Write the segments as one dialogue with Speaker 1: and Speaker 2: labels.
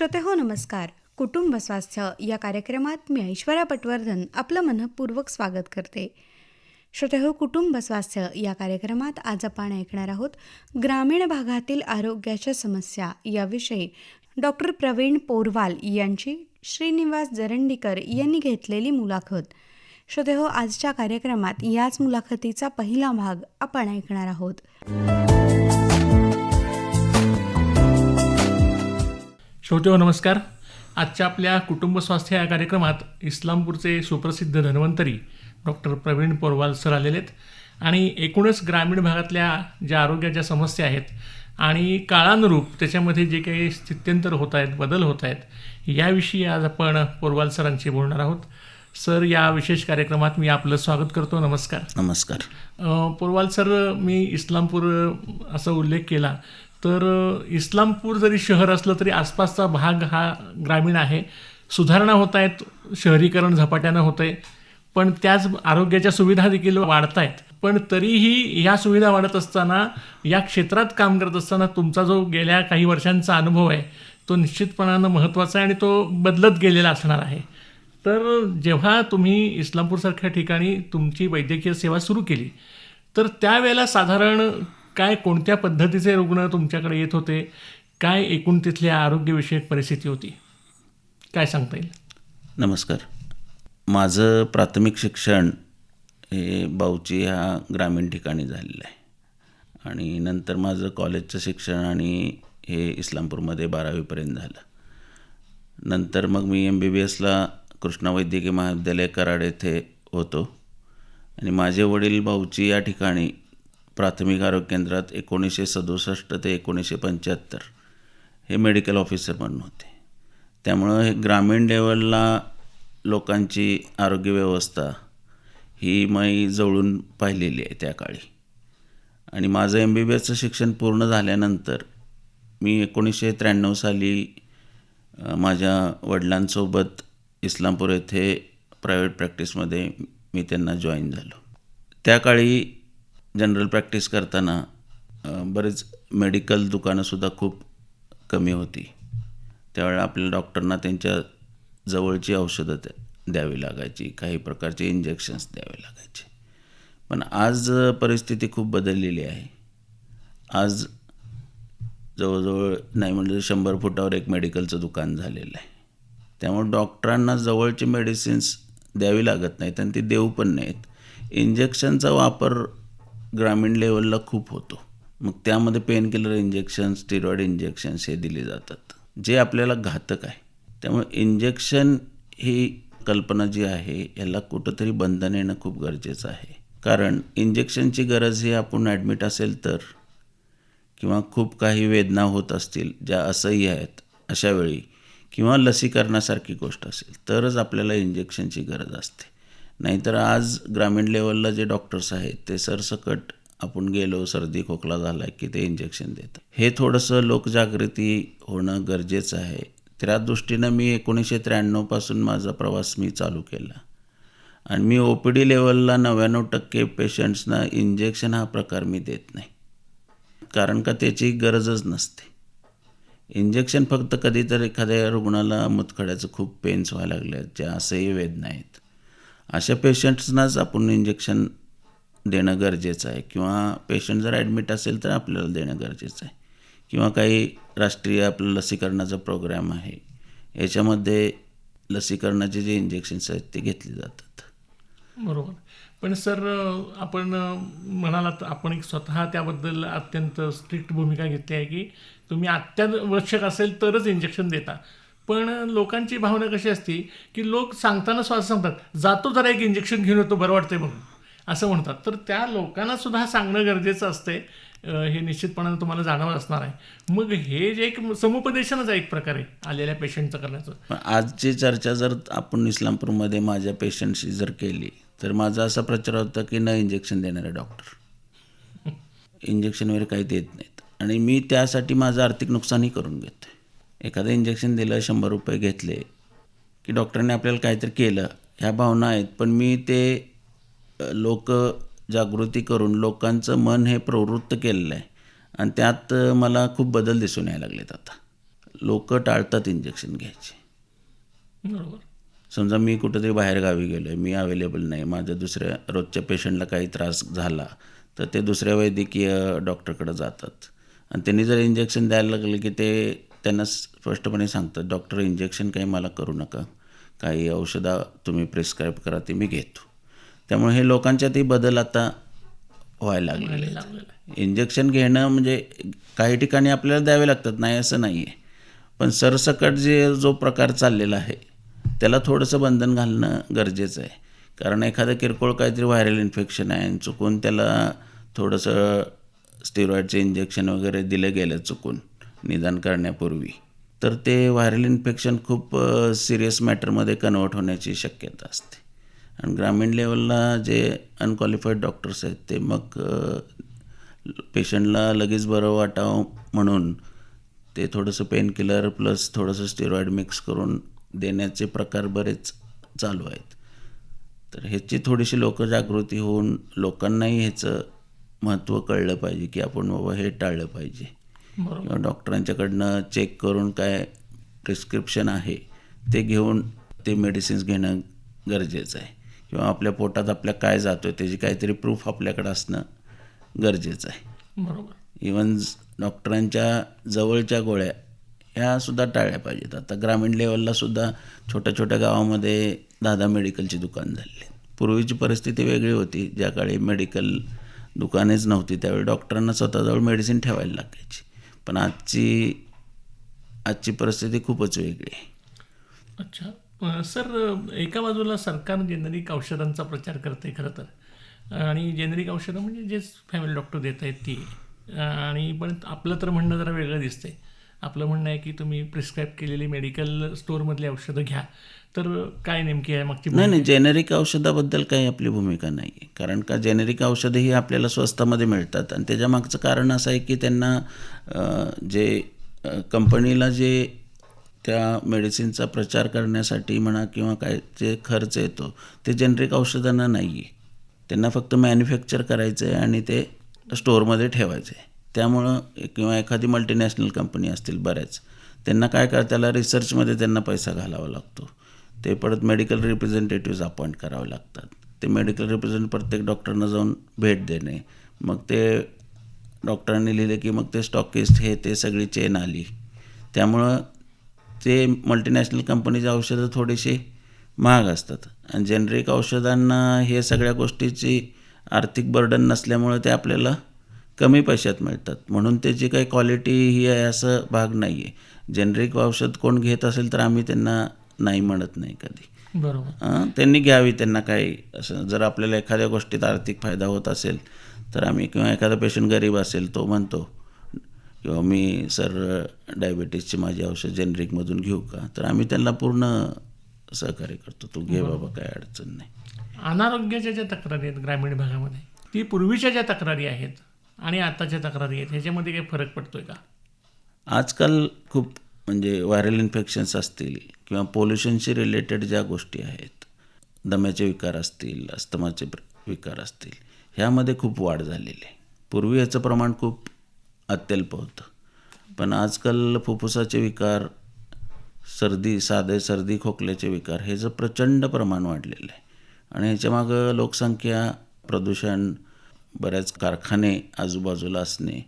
Speaker 1: श्रोते हो नमस्कार. कुटुंब स्वास्थ्य या कार्यक्रमात मी ऐश्वर्या पटवर्धन आपलं मनपूर्वक स्वागत करते. श्रोते हो कुटुंब स्वास्थ्य या कार्यक्रमात आज आपण ऐकणार आहोत ग्रामीण भागातील आरोग्याच्या समस्या याविषयी डॉक्टर प्रवीण पोरवाल यांची श्रीनिवास जरंडीकर यांनी घेतलेली मुलाखत. श्रोतेहो आजच्या कार्यक्रमात याच मुलाखतीचा पहिला भाग आपण ऐकणार आहोत.
Speaker 2: श्रोते हो नमस्कार. आजच्या आपल्या कुटुंब स्वास्थ्य या कार्यक्रमात इस्लामपूरचे सुप्रसिद्ध धन्वंतरी डॉक्टर प्रवीण पोरवाल सर आलेले आहेत. आणि एकूणच ग्रामीण भागातल्या ज्या आरोग्याच्या समस्या आहेत आणि काळानुरूप त्याच्यामध्ये जे काही स्थित्यंतर होत आहेत बदल होत आहेत याविषयी आज आपण पोरवाल सरांशी बोलणार आहोत. सर या विशेष कार्यक्रमात मी आपलं स्वागत करतो. नमस्कार.
Speaker 3: नमस्कार.
Speaker 2: पोरवाल सर मी इस्लामपूर असा उल्लेख केला तर इस्लामपूर जरी शहर असलं तरी आसपासचा भाग हा ग्रामीण आहे. सुधारणा होत आहेत शहरीकरण झपाट्यानं होतं आहे. पण त्याच आरोग्याच्या सुविधा देखील वाढत आहेत. पण तरीही या सुविधा वाढत असताना या क्षेत्रात काम करत असताना तुमचा जो गेल्या काही वर्षांचा अनुभव आहे तो निश्चितपणानं महत्त्वाचा आहे आणि तो बदलत गेलेला असणार आहे. तर जेव्हा तुम्ही इस्लामपूरसारख्या ठिकाणी तुमची वैद्यकीय सेवा सुरू केली तर त्यावेळेला साधारण काय कोणत्या पद्धतीचे रुग्ण तुमच्याकडे येत होते? काय एकूण तिथल्या आरोग्यविषयक परिस्थिती होती? काय सांगता येईल?
Speaker 3: नमस्कार. माझं प्राथमिक शिक्षण हे बाऊची ह्या ग्रामीण ठिकाणी झालेलं आहे. आणि नंतर माझं कॉलेजचं शिक्षण आणि हे इस्लामपूरमध्ये बारावीपर्यंत झालं. नंतर मग मी एम बी बी एसला कृष्णा वैद्यकीय महाविद्यालय कराड येथे होतो. आणि माझे वडील बाऊची या ठिकाणी प्राथमिक आरोग्य केंद्रात एकोणीसशे सदुसष्ट ते एकोणीसशे पंच्याहत्तर हे मेडिकल ऑफिसर म्हणून होते. त्यामुळं हे ग्रामीण लेवलला लोकांची आरोग्य व्यवस्था ही मी जवळून पाहिलेली आहे त्या काळी. आणि माझं एम बी बी एसचं शिक्षण पूर्ण झाल्यानंतर मी एकोणीसशे त्र्याण्णव साली माझ्या वडिलांसोबत इस्लामपूर येथे प्रायव्हेट प्रॅक्टिसमध्ये मी त्यांना जॉईन झालो. त्या काळी जनरल प्रॅक्टिस करताना बरेच मेडिकल दुकानंसुद्धा खूप कमी होती. त्यावेळेला आपल्या डॉक्टरना त्यांच्या जवळची औषधं द्या- द्यावी लागायची काही प्रकारचे इंजेक्शन्स द्यावे लागायचे. पण आज परिस्थिती खूप बदललेली आहे. आज जवळजवळ नाही म्हणजे शंभर फुटावर एक मेडिकलचं दुकान झालेलं आहे. त्यामुळे डॉक्टरांना जवळचे मेडिसिन्स द्यावी लागत नाहीत आणि ती देऊ पण नाहीत. इंजेक्शनचा वापर ग्रामीण लेवलला खूप होतो. मग त्यामध्ये pain killer injection steroid injections हे दिले जातात. जे आपल्याला घातक आहे. त्यामुळे इंजेक्शन ही कल्पना जी आहे याला कुठंतरी बंधन येणं खूप गरजेचं आहे. कारण इंजेक्शनची गरज ही आपण ॲडमिट असेल तर किंवा खूप काही वेदना होत असतील ज्या असह्य आहेत अशा वेळी किंवा लसीकरणासारखी गोष्ट असेल तरच आपल्याला इंजेक्शनची गरज असते. नाहीतर आज ग्रामीण लेवलला जे डॉक्टर्स आहेत ते सरसकट आपण गेलो सर्दी खोकला झाला की ते इंजेक्शन देतात. हे थोडंसं लोकजागृती होणं गरजेचं आहे. त्या दृष्टीनं मी एकोणीसशे त्र्याण्णवपासून माझा प्रवास मी चालू केला. आणि मी ओ पी डी लेवलला नव्याण्णव टक्के पेशंट्सना इंजेक्शन हा प्रकार मी देत नाही. कारण का त्याची गरजच नसते. इंजेक्शन फक्त कधीतरी एखाद्या रुग्णाला मुतखड्याचं खूप पेन्स व्हायला लागले आहेत ज्या असंही वेदना आहेत. अशा पेशंट्सनाच आपण इंजेक्शन देणं गरजेचं आहे किंवा पेशंट जर ॲडमिट असेल तर आपल्याला देणं गरजेचं आहे. किंवा काही राष्ट्रीय आपलं लसीकरणाचा प्रोग्राम आहे. याच्यामध्ये लसीकरणाचे जे इंजेक्शन्स आहेत ते घेतले जातात.
Speaker 2: बरोबर. पण सर आपण म्हणालात आपण एक स्वतः त्याबद्दल अत्यंत स्ट्रिक्ट भूमिका घेतली आहे की तुम्ही अत्यावश्यक असेल तरच इंजेक्शन देता. पण लोकांची भावना कशी असते की लोक सांगताना स्वतः सांगतात जातो जरा एक इंजेक्शन घेऊन येतो बरं वाटतंय म्हणून. असं म्हणतात. तर त्या लोकांना सुद्धा सांगणं गरजेचं असते हे निश्चितपणानं तुम्हाला जाणवत असणार आहे. मग हे जे एक समुपदेशनच आहे एक प्रकारे आलेल्या पेशंटचं करण्याचं.
Speaker 3: आजची चर्चा जर आपण इस्लामपूरमध्ये माझ्या पेशंटशी जर केली तर माझा असा प्रचार होता की न इंजेक्शन देणारे डॉक्टर इंजेक्शन वगैरे काही देत नाहीत. आणि मी त्यासाठी माझं आर्थिक नुकसानही करून घेतो एखादं इंजेक्शन दिलं शंभर रुपये घेतले की डॉक्टरांनी आपल्याला काहीतरी केलं ह्या भावना आहेत. पण मी ते लोक जागृती करून लोकांचं मन हे प्रवृत्त केलेलं आहे. आणि त्यात मला खूप बदल दिसून यायला लागलेत आता. लोक टाळतात इंजेक्शन घ्यायचे.
Speaker 2: बरोबर.
Speaker 3: समजा मी कुठंतरी बाहेरगावी गेलो आहे मी अवेलेबल नाही माझ्या दुसऱ्या रोजच्या पेशंटला काही त्रास झाला तर ते दुसऱ्या वैद्यकीय डॉक्टरकडे जातात. आणि त्यांनी जर इंजेक्शन द्यायला लागले की ते त्यांना स्पष्टपणे सांगतात डॉक्टर इंजेक्शन काही मला करू नका. काही औषधं तुम्ही प्रिस्क्राईब करा ते मी घेतो. त्यामुळे हे लोकांच्यातही बदल आता व्हायला लागलेले आहेत. इंजेक्शन घेणं म्हणजे काही ठिकाणी आपल्याला द्यावे लागतात नाही असं नाही आहे पण सरसकट जे जो प्रकार चाललेला आहे त्याला थोडंसं बंधन घालणं गरजेचं आहे. कारण एखादं किरकोळ काहीतरी व्हायरल इन्फेक्शन आहे आणि चुकून त्याला थोडंसं स्टिरॉईडचं इंजेक्शन वगैरे दिलं गेलं चुकून. निदान करण्यापूर्वी. तर ते व्हायरल इन्फेक्शन खूप सिरियस मॅटरमध्ये कन्वर्ट होण्याची शक्यता असते. आणि ग्रामीण लेवलला जे अनक्वालिफाईड डॉक्टर्स आहेत ते मग पेशंटला लगेच बरं वाटावं म्हणून ते थोडंसं पेनकिलर प्लस थोडंसं स्टेरॉईड मिक्स करून देण्याचे प्रकार बरेच चालू आहेत. तर ह्याची थोडीशी लोकजागृती होऊन लोकांनाही ह्याचं महत्त्व कळलं पाहिजे की आपण बाबा हे टाळलं पाहिजे. किंवा डॉक्टरांच्याकडनं चेक करून काय प्रिस्क्रिप्शन आहे ते घेऊन ते मेडिसिन्स घेणं गरजेचं आहे. किंवा आपल्या पोटात आपल्या काय जातो आहे त्याची काहीतरी प्रूफ आपल्याकडं असणं गरजेचं आहे.
Speaker 2: बरोबर.
Speaker 3: इवन डॉक्टरांच्या जवळच्या गोळ्या ह्या सुद्धा टाळल्या पाहिजेत. आता ग्रामीण लेवलला सुद्धा छोट्या छोट्या गावामध्ये दादा मेडिकलची दुकान झाली आहेत. पूर्वीची परिस्थिती वेगळी होती. ज्या काळी मेडिकल दुकानेच नव्हती त्यावेळी डॉक्टरांना स्वतःजवळ मेडिसिन ठेवायला लागायची. पण आजची आजची परिस्थिती खूपच वेगळी आहे.
Speaker 2: अच्छा. सर एका बाजूला सरकार जेनेरिक औषधांचा प्रचार करते खरं तर. आणि जेनेरिक औषधं म्हणजे जे फॅमिली डॉक्टर देत आहेत ती आणि पण आपलं तर म्हणणं जरा वेगळं दिसतंय. आपलं म्हणणं आहे की तुम्ही प्रिस्क्राईब केलेली मेडिकल स्टोअरमधली औषधं घ्या. तर काय नेमकी आहे मागची
Speaker 3: नाही नाही जेनेरिक औषधाबद्दल काही आपली भूमिका नाही आहे कारण का जेनेरिक औषधं ही आपल्याला स्वस्तामध्ये मिळतात. आणि त्याच्या मागचं कारण असं आहे की त्यांना जे कंपनीला जे त्या मेडिसिनचा प्रचार करण्यासाठी म्हणा किंवा काय जे खर्च येतो ते जेनेरिक औषधांना नाही आहे त्यांना फक्त मॅन्युफॅक्चर करायचं आहे आणि ते स्टोअरमध्ये ठेवायचं आहे त्यामुळं किंवा एखादी मल्टीनॅशनल कंपनी असतील बऱ्याच त्यांना काय कर त्याला रिसर्चमध्ये त्यांना पैसा घालावा लागतो. ते परत मेडिकल रिप्रेझेंटेटिव्ज अपॉइंट करावे लागतात. ते मेडिकल रिप्रेझेंट प्रत्येक डॉक्टरना जाऊन भेट देणे. मग ते डॉक्टरांनी लिहिले की मग ते स्टॉकिस्ट हे ते सगळी चेन आली. त्यामुळं ते मल्टीनॅशनल कंपनीची औषधं थोडीशी महाग असतात. आणि जेनरिक औषधांना हे सगळ्या गोष्टीची आर्थिक बर्डन नसल्यामुळे ते आपल्याला कमी पैशात मिळतात. म्हणून त्याची काही क्वालिटी ही आहे असं भाग नाही आहे जेनरिक औषध कोण घेत असेल तर आम्ही त्यांना नाही म्हणत नाही कधी.
Speaker 2: बरोबर.
Speaker 3: त्यांनी घ्यावी त्यांना काही असं जर आपल्याला एखाद्या गोष्टीत आर्थिक फायदा होत असेल तर आम्ही किंवा एखादा पेशंट गरीब असेल तो म्हणतो किंवा मी सर डायबिटीसची माझी औषध जेनरिकमधून घेऊ का? तर आम्ही त्यांना पूर्ण सहकार्य करतो. तू घे बाबा काय अडचण नाही.
Speaker 2: अनारोग्याच्या ज्या तक्रारी आहेत ग्रामीण भागामध्ये ती पूर्वीच्या ज्या तक्रारी आहेत आणि आताच्या तक्रारी आहेत ह्याच्यामध्ये काही फरक पडतो आहे का?
Speaker 3: आजकाल खूप म्हणजे व्हायरल इन्फेक्शन्स असतील किंवा पोल्युशनशी रिलेटेड ज्या गोष्टी आहेत दम्याचे विकार असतील अस्थमाचे विकार असतील ह्यामध्ये खूप वाढ झालेली आहे. पूर्वी याचं प्रमाण खूप अत्यल्प होतं. पण आजकाल फुफ्फुसाचे विकार सर्दी साधे सर्दी खोकल्याचे विकार हे जर प्रचंड प्रमाण वाढलेलं आहे आणि ह्याच्यामागं लोकसंख्या प्रदूषण बऱ्याच कारखाने आजूबाजूला असणे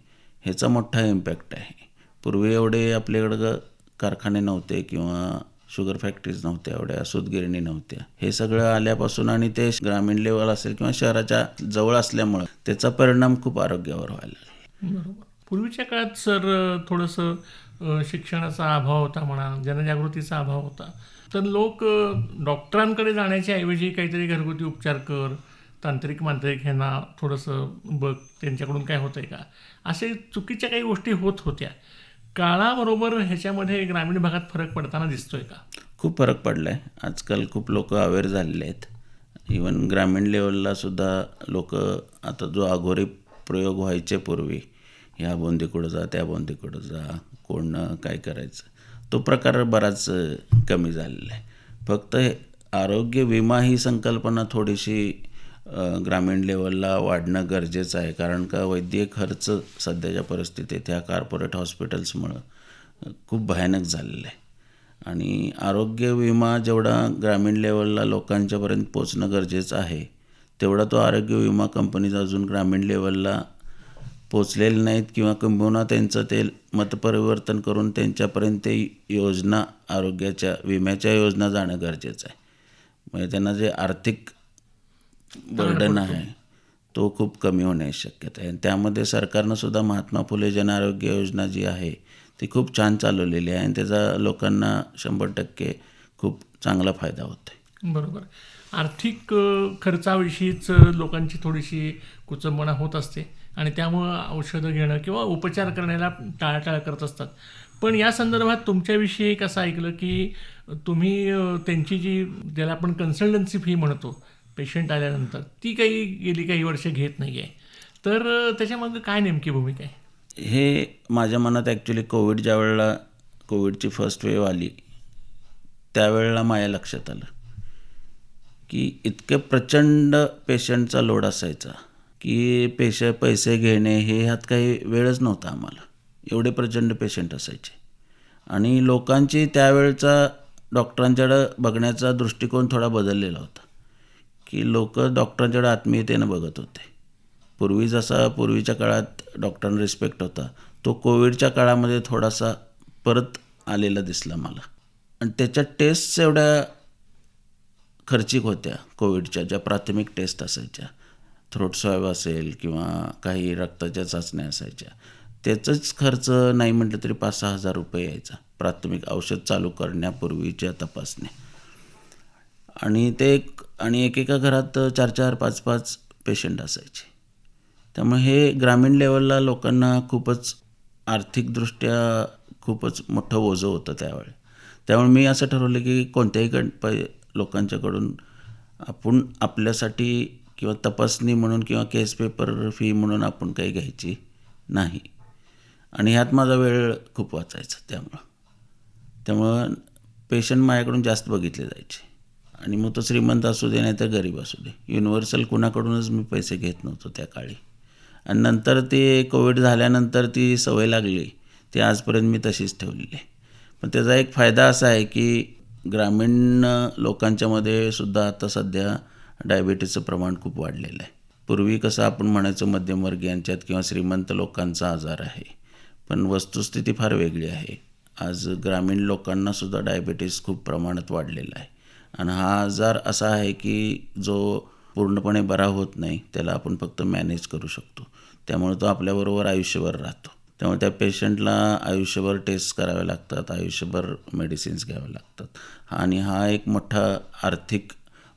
Speaker 3: ह्याचा मोठा इम्पॅक्ट आहे. पूर्वी एवढे आपल्याकडं कारखाने नव्हते किंवा शुगर फॅक्टरीज नव्हत्या एवढ्या सूतगिरणी नव्हत्या. हे सगळं आल्यापासून आणि ते ग्रामीण लेवल असेल किंवा शहराच्या जवळ असल्यामुळं त्याचा परिणाम खूप आरोग्यावर व्हायला
Speaker 2: बरोबर. पूर्वीच्या काळात सर थोडंसं शिक्षणाचा अभाव होता म्हणा जनजागृतीचा अभाव होता. तर लोक डॉक्टरांकडे जाण्याच्या ऐवजी काहीतरी घरगुती उपचार कर तांत्रिक मांत्रिक ह्यांना थोडंसं बघ त्यांच्याकडून काय होतं आहे का? असे चुकीच्या काही गोष्टी होत होत्या. काळाबरोबर ह्याच्यामध्ये ग्रामीण भागात फरक पडताना दिसतोय का?
Speaker 3: खूप फरक पडला आहे आजकाल खूप लोक अवेअर झालेले आहेत. इवन ग्रामीण लेवलला सुद्धा लोक आता जो अघोरी प्रयोग व्हायचे पूर्वी ह्या बोंदीकडं जा त्या बोंदीकडं जा कोण काय करायचं तो प्रकार बराच कमी झालेला आहे. फक्त आरोग्य विमा ही संकल्पना थोडीशी ग्रामीण लेवलला वाढणं गरजेचं आहे. कारण का वैद्यकीय खर्च सध्याच्या परिस्थितीत ह्या कार्पोरेट हॉस्पिटल्समुळं खूप भयानक झालेलं आहे. आणि आरोग्य विमा जेवढा ग्रामीण लेवलला लोकांच्यापर्यंत पोचणं गरजेचं आहे तेवढा तो आरोग्य विमा कंपनीज अजून ग्रामीण लेवलला पोचलेले नाहीत किंवा किंबहुना त्यांचं ते मतपरिवर्तन करून त्यांच्यापर्यंत ते योजना आरोग्याच्या विम्याच्या योजना जाणं गरजेचं आहे. म्हणजे त्यांना जे आर्थिक बर्डन आहे. तो खूप कमी होण्याची शक्यता आहे. आणि त्यामध्ये सरकारनं सुद्धा महात्मा फुले जन आरोग्य योजना जी आहे ती खूप छान चालवलेली आहे आणि त्याचा लोकांना शंभर टक्के खूप चांगला फायदा होतो आहे.
Speaker 2: बरोबर. आर्थिक खर्चाविषयीच लोकांची थोडीशी कुचंबणा होत असते आणि त्यामुळं औषधं घेणं किंवा उपचार करण्याला टाळाटाळ करत असतात. पण या संदर्भात तुमच्याविषयी एक असं ऐकलं की तुम्ही त्यांची जी ज्याला आपण कन्सल्टन्सी फी म्हणतो पेशंट आल्यानंतर. ती काही गेली काही वर्ष घेत नाही आहे तर त्याच्यामध्ये काय नेमकी भूमिका आहे?
Speaker 3: हे माझ्या मनात ॲक्च्युली कोविड ज्या वेळेला कोविडची फर्स्ट वेव आली त्यावेळेला माझ्या लक्षात आलं. की इतके प्रचंड पेशंटचा लोड असायचा की पेश पैसे घेणे हे ह्यात काही वेळच नव्हता आम्हाला. एवढे प्रचंड पेशंट असायचे. आणि लोकांची त्यावेळचा डॉक्टरांच्याकडं बघण्याचा दृष्टिकोन थोडा बदललेला होता. की लोक डॉक्टरांच्याकडे आत्मीयतेनं बघत होते. पूर्वी जसा पूर्वीच्या काळात डॉक्टरांना रिस्पेक्ट होता तो कोविडच्या काळामध्ये थोडासा परत आलेला दिसला मला. आणि त्याच्या टेस्ट्स एवढ्या खर्चिक होत्या कोविडच्या ज्या प्राथमिक टेस्ट असायच्या. थ्रोट स्वाब असेल किंवा काही रक्ताच्या चाचण्या असायच्या. त्याचाच खर्च नाही म्हटलं तरी पाच सहा हजार रुपये यायचा प्राथमिक औषध चालू करण्यापूर्वीच्या तपासण्या. आणि ते एक आणि एकेका घरात चार चार पाच पाच पेशंट असायचे. त्यामुळे हे ग्रामीण लेवलला लोकांना खूपच आर्थिकदृष्ट्या खूपच मोठं ओझं होतं त्यावेळी. त्यामुळे मी असं ठरवलं की कोणत्याही कड लोकांच्याकडून आपण आपल्यासाठी किंवा तपासणी म्हणून किंवा केस पेपर फी म्हणून आपण काही घ्यायची नाही. आणि ह्यात माझा वेळ खूप वाचायचा त्यामुळं. त्यामुळं पेशंट माझ्याकडून जास्त बघितले जायचे. आणि मग तो श्रीमंत असू दे नाही तर गरीब असू दे. युनिव्हर्सल कुणाकडूनच मी पैसे घेत नव्हतो त्या काळी. आणि नंतर ते कोविड झाल्यानंतर ती सवय लागली. ती आजपर्यंत मी तशीच ठेवलेली आहे. पण त्याचा एक फायदा असा आहे की ग्रामीण लोकांच्यामध्ये सुद्धा आता सध्या डायबिटीजचं प्रमाण खूप वाढलेलं आहे. पूर्वी कसं आपण म्हणायचं मध्यमवर्गीयांच्यात किंवा श्रीमंत लोकांचा आजार आहे. पण वस्तुस्थिती फार वेगळी आहे. आज ग्रामीण लोकांनासुद्धा डायबिटीस खूप प्रमाणात वाढलेला आहे. आणि हा आजार असा आहे की जो पूर्णपणे बरा होत नाही त्याला आपण फक्त मॅनेज करू शकतो. त्यामुळे तो आपल्याबरोबर आयुष्यभर राहतो. त्यामुळे त्या पेशंटला आयुष्यभर टेस्ट कराव्या लागतात आयुष्यभर मेडिसिन्स घ्याव्या लागतात. आणि हा एक मोठा आर्थिक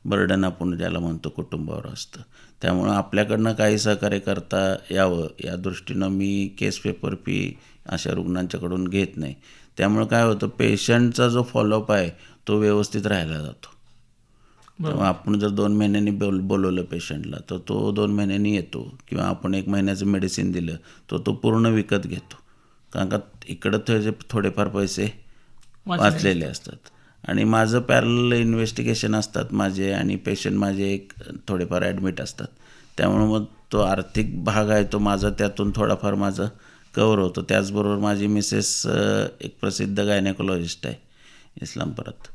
Speaker 3: बर्डन आपण ज्याला म्हणतो कुटुंबावर असतं. त्यामुळं आपल्याकडनं काही सहकार्य करता यावं या दृष्टीनं मी केस पेपर फी अशा रुग्णांच्याकडून घेत नाही. त्यामुळं काय होतं पेशंटचा जो फॉलोअप आहे तो व्यवस्थित राहायला जातो. तेव्हा आपण जर दोन महिन्यांनी बोल बोलवलं पेशंटला तर तो दोन महिन्यांनी येतो किंवा आपण एक महिन्याचं मेडिसिन दिलं तर तो पूर्ण विकत घेतो. कारण का इकडं त्याचे थोडेफार पैसे वाचलेले असतात. आणि माझं पॅरल इन्व्हेस्टिगेशन असतात माझे आणि पेशंट माझे एक थोडेफार ॲडमिट असतात. त्यामुळे मग तो आर्थिक भाग आहे तो माझा त्यातून थोडाफार माझं कवर होतो. त्याचबरोबर माझी मिसेस एक प्रसिद्ध गायनेकोलॉजिस्ट आहे इस्लामपुरात.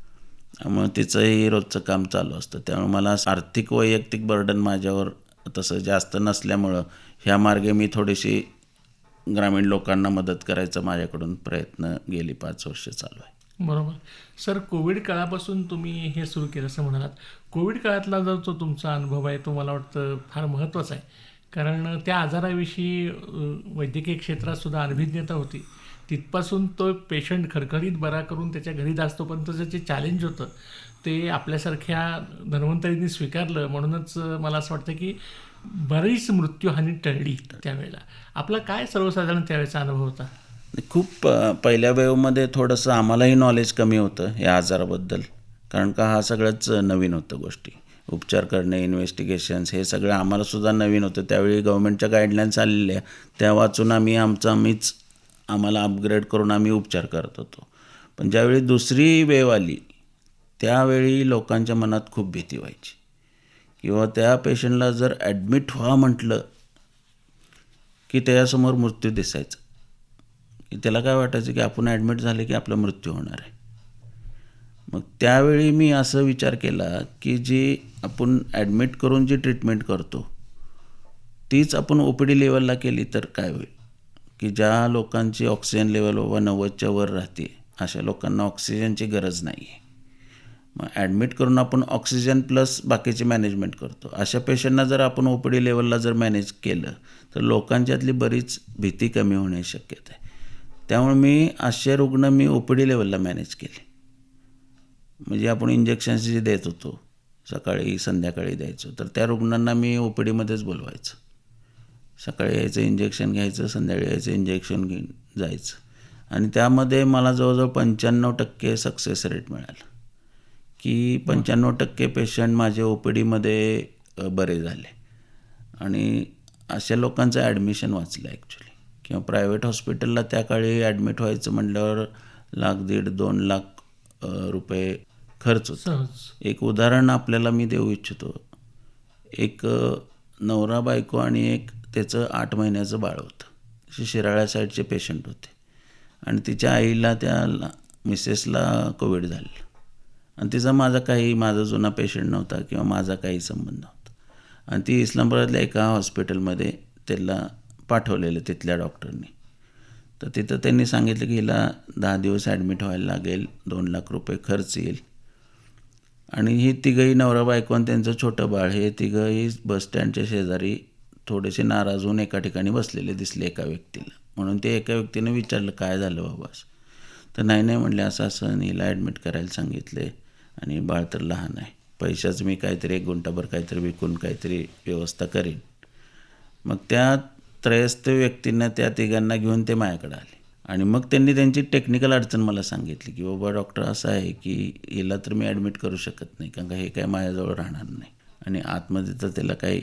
Speaker 3: त्यामुळे तिचंही रोजचं काम चालू असतं. त्यामुळे मला आर्थिक वैयक्तिक बर्डन माझ्यावर तसं जास्त नसल्यामुळं ह्या मार्गे मी थोडीशी ग्रामीण लोकांना मदत करायचा माझ्याकडून प्रयत्न गेली पाच वर्ष चालू आहे.
Speaker 2: बरोबर. सर कोविड काळापासून तुम्ही हे सुरू केलं असं म्हणालात. कोविड काळातला जो तो तुमचा अनुभव आहे तो मला वाटतं फार महत्त्वाचा आहे. कारण त्या आजाराविषयी वैद्यकीय क्षेत्रात सुद्धा अनभिज्ञता होती. तिथपासून तो पेशंट खरखरीत बरा करून त्याच्या घरी जास्तोपर्यंतचं जे चॅलेंज होतं ते आपल्यासारख्या धन्वंतरींनी स्वीकारलं. म्हणूनच मला असं वाटतं की बरीच मृत्यूहानी टळली त्यावेळेला. आपला काय सर्वसाधारण त्यावेळेचा अनुभव होता?
Speaker 3: खूप पहिल्या वेवमध्ये थोडंसं आम्हालाही नॉलेज कमी होतं या आजाराबद्दल. कारण का हा सगळंच नवीन होतं गोष्टी. उपचार करणे इन्व्हेस्टिगेशन्स हे सगळं आम्हालासुद्धा नवीन होतं. त्यावेळी गव्हर्मेंटच्या गाईडलाईन्स आलेल्या. त्या वाचून आम्ही आमचं आम्हीच आम्हाला अपग्रेड करून आम्ही उपचार करत होतो. पण ज्यावेळी दुसरी वेव आली त्यावेळी लोकांच्या मनात खूप भीती व्हायची. किंवा त्या पेशंटला जर ॲडमिट व्हा म्हटलं की त्याच्यासमोर मृत्यू दिसायचा. त्याला काय वाटायचं की आपण ॲडमिट झाले की आपला मृत्यू होणार आहे. मग त्यावेळी मी असं विचार केला की जी आपण ॲडमिट करून जी ट्रीटमेंट करतो तीच आपण ओ पी डी लेवलला केली तर काय होईल? की ज्या लोकांची ऑक्सिजन लेवल बाबा नव्वदच्या वर राहते अशा लोकांना ऑक्सिजनची गरज नाही आहे मग ॲडमिट करून आपण ऑक्सिजन प्लस बाकीचे मॅनेजमेंट करतो. अशा पेशंटना जर आपण ओ पी डी लेवलला जर मॅनेज केलं तर लोकांच्यातली बरीच भीती कमी होण्याची शक्यता आहे. त्यामुळे मी असे रुग्ण मी ओ पी डी लेवलला मॅनेज केले. म्हणजे आपण इंजेक्शन्स जे देत होतो सकाळी संध्याकाळी द्यायचो तर त्या रुग्णांना मी ओ पी डीमध्येच बोलवायचं. सकाळी यायचं इंजेक्शन घ्यायचं संध्याकाळी यायचं इंजेक्शन घेऊन जायचं. आणि त्यामध्ये मला जवळजवळ पंच्याण्णव टक्के सक्सेस रेट मिळाला. की पंच्याण्णव टक्के पेशंट माझे ओ पी डीमध्ये बरे झाले. आणि अशा लोकांचं ॲडमिशन वाचलं ॲक्च्युली किंवा प्रायव्हेट हॉस्पिटलला त्या काळी ॲडमिट व्हायचं म्हटल्यावर लाख दीड दोन लाख रुपये खर्च होतो. एक उदाहरण आपल्याला मी देऊ इच्छितो. एक नवरा बायको आणि एक त्याचं आठ महिन्याचं बाळ होतं. असे शिराळ्या साईडचे पेशंट होते. आणि तिच्या आईला त्या मिसेसला कोविड झालं आणि तिचा माझा काही माझा जुना पेशंट नव्हता किंवा माझा काही संबंध नव्हता. आणि ती इस्लामपुरातल्या एका हॉस्पिटलमध्ये त्याला पाठवलेलं तिथल्या डॉक्टरनी तर तिथं त्यांनी सांगितलं की हिला दहा दिवस ॲडमिट व्हायला लागेल दोन लाख रुपये खर्च येईल. आणि ही तिघंही नवरा बायको आणि त्यांचं छोटं बाळ हे तिघंही बस स्टँडच्या शेजारी थोडेसे नाराज होऊन एका ठिकाणी बसलेले दिसले एका व्यक्तीला. म्हणून ते एका व्यक्तीनं विचारलं काय झालं बाबा असं? तर नाही नाही म्हणले असं असं हिला ॲडमिट करायला सांगितले आणि बाळ तर लहान आहे. पैशाचं मी काहीतरी एक गुंठाभर काहीतरी विकून काहीतरी व्यवस्था करीन. मग त्या त्रयस्थ व्यक्तींना त्या तिघांना घेऊन ते माझ्याकडे आले. आणि मग त्यांनी त्यांची टेक्निकल अडचण मला सांगितली की बाबा डॉक्टर असं आहे की हिला तर मी ॲडमिट करू शकत नाही कारण का हे काय माझ्याजवळ राहणार नाही आणि आतमध्ये तर त्याला काही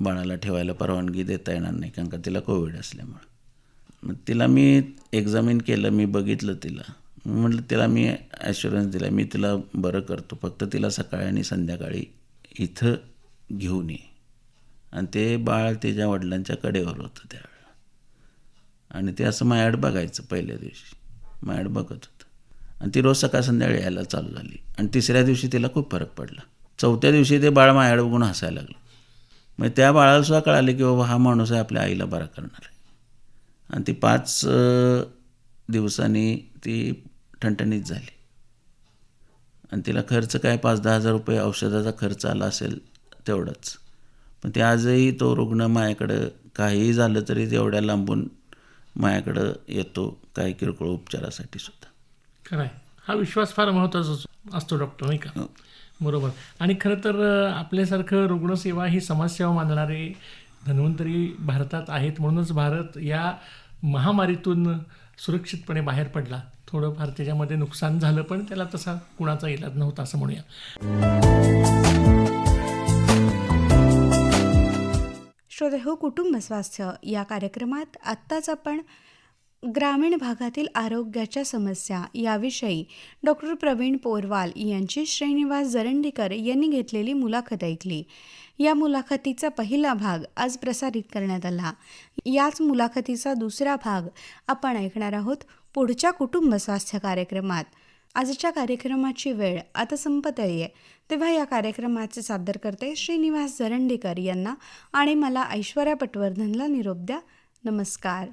Speaker 3: बाळाला ठेवायला परवानगी देता येणार नाही कारण का तिला कोविड असल्यामुळं. मग तिला मी एक्झामिन केलं मी बघितलं तिला. म्हटलं तिला मी ॲश्युरन्स दिला मी तिला बरं करतो फक्त तिला सकाळी आणि संध्याकाळी इथं घेऊन ये. आणि ते बाळ तिच्या वडिलांच्या कडेवर होतं त्या. आणि ते असं मायाड बघायचं पहिल्या दिवशी. मायाड बघत होतं. आणि ती रोज सकाळ संध्याकाळी यायला चालू झाली. आणि तिसऱ्या दिवशी तिला खूप फरक पडला. चौथ्या दिवशी ते बाळ मायाड बघून हसायला लागलं. मग त्या बाळाला सुद्धा की बाबा हा माणूस आहे आपल्या आईला बरा करणार आहे. आणि ती पाच दिवसांनी ती ठणठणीत झाली. आणि तिला खर्च काय पाच दहा हजार रुपये औषधाचा खर्च आला असेल तेवढंच. पण ते आजही तो रुग्ण माझ्याकडं काहीही झालं तरी तेवढ्या लांबून माझ्याकडं येतो काही किरकोळ उपचारासाठी सुद्धा.
Speaker 2: खरं आहे हा विश्वास फार महत्त्वाचा असतो- डॉक्टर नाही का?
Speaker 3: हो.
Speaker 2: बरोबर. आणि खरं तर आपल्यासारखं रुग्णसेवा ही समाजसेवा मानणारे धन्वंतरी भारतात आहेत. म्हणूनच भारत या महामारीतून सुरक्षितपणे बाहेर पडला. थोडंफार त्याच्यामध्ये नुकसान झालं पण त्याला तसा कुणाचा इलाज नव्हता असं म्हणूया.
Speaker 1: आरोग्य हो कुटुंब स्वास्थ्य या कार्यक्रमात आत्ताच आपण ग्रामीण भागातील आरोग्याच्या समस्या याविषयी डॉक्टर प्रवीण पोरवाल यांची श्रीनिवास जरंडीकर यांनी घेतलेली मुलाखत ऐकली. या मुलाखतीचा पहिला भाग आज प्रसारित करण्यात आला. याच मुलाखतीचा दुसरा भाग आपण ऐकणार आहोत पुढच्या कुटुंब स्वास्थ्य कार्यक्रमात. आजच्या कार्यक्रमाची वेळ आता संपत आहे तेव्हा या कार्यक्रमाचे सादर करते श्रीनिवास जरंडेकर यांना आणि मला ऐश्वर्या पटवर्धनला निरोप द्या. नमस्कार.